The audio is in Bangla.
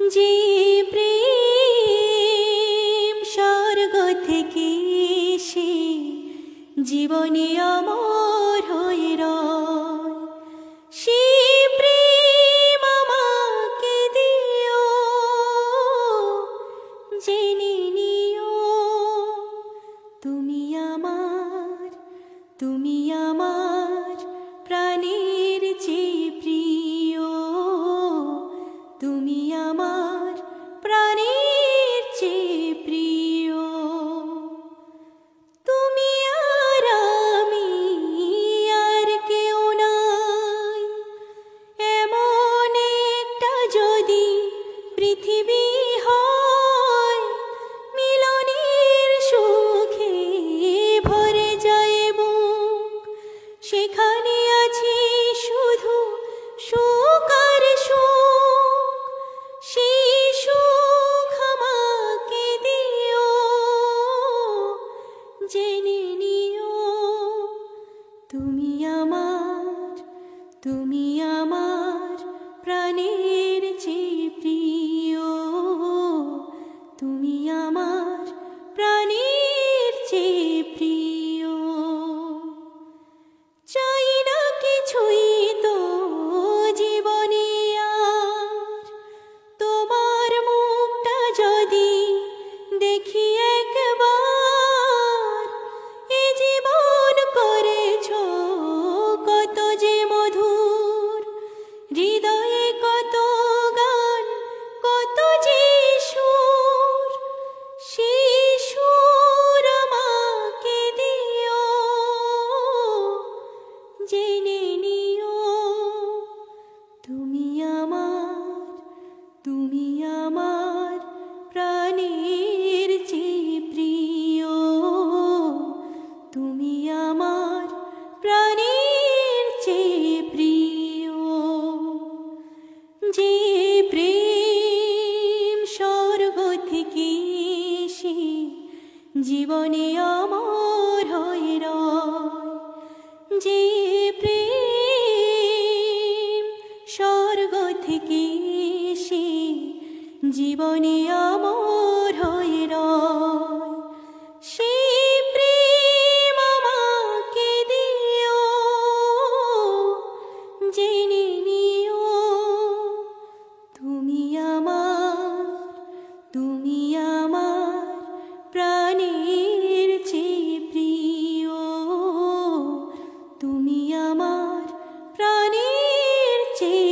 যে প্রেম স্বর্গ থেকে সে সে জেনে নিও, তুমি আমার তুমি আমার প্রাণের তুমি আমার পৃথিবী হয়, মিলনের সুখে ভরে যায় বুক। সেখানে আছে শুধু সুখ আর সুখ। সেই সুখ আমাকে দিও, জেনে নিও। তুমি আমার তুমি আমার জেনে নিও। তুমি আমার তুমি আমার প্রাণের চেয়ে প্রিয়। তুমি আমার প্রাণের চেয়ে প্রিয়। যে প্রেম স্বর্গ থেকে এসে জীবনে স্বর্গ থেকে সে জীবনে আমার হয়ে রয়। সে প্রেম আমাকে দিও, জেনে তুমি আমার তুমি আমার প্রাণের চেয়ে তুমি আমার প্রাণের চেয়ে